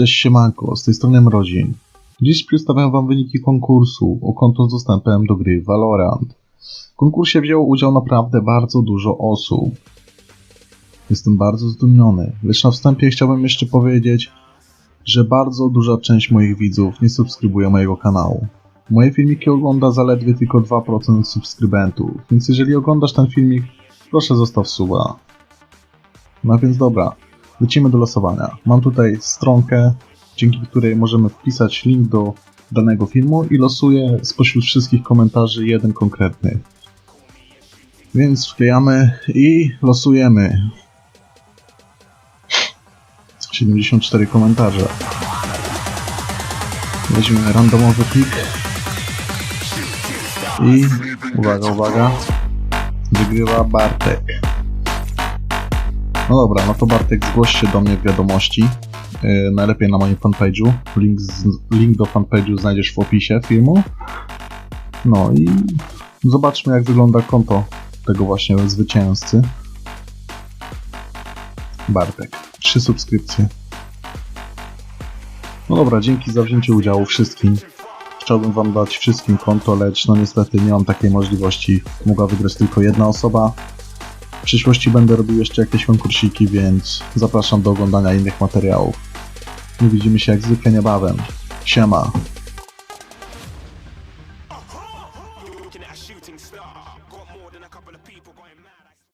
Cześć siemanko, z tej strony Mrozin. Dziś przedstawiam wam wyniki konkursu o konto z dostępem do gry Valorant. W konkursie wzięło udział naprawdę bardzo dużo osób. Jestem bardzo zdumiony, lecz na wstępie chciałbym jeszcze powiedzieć, że bardzo duża część moich widzów nie subskrybuje mojego kanału. Moje filmiki ogląda zaledwie tylko 2% subskrybentów, więc jeżeli oglądasz ten filmik, proszę zostaw suba. No więc dobra, lecimy do losowania. Mam tutaj stronkę, dzięki której możemy wpisać link do danego filmu i losuję spośród wszystkich komentarzy jeden konkretny. Więc wklejamy i losujemy. 74 komentarze. Weźmiemy randomowy plik. I uwaga, uwaga. Wygrywa Bartek. No dobra, no to Bartek zgłoś się do mnie w wiadomości. Yy, najlepiej na moim fanpage'u. Link, link do fanpage'u znajdziesz w opisie filmu. No i zobaczmy jak wygląda konto tego właśnie zwycięzcy. Bartek. Trzy subskrypcje. No dobra, dzięki za wzięcie udziału wszystkim. Chciałbym wam dać wszystkim konto, lecz no niestety nie mam takiej możliwości. Mogła wygrać tylko jedna osoba. W przyszłości będę robił jeszcze jakieś konkursiki, więc zapraszam do oglądania innych materiałów. My widzimy się jak zwykle niebawem. Siema!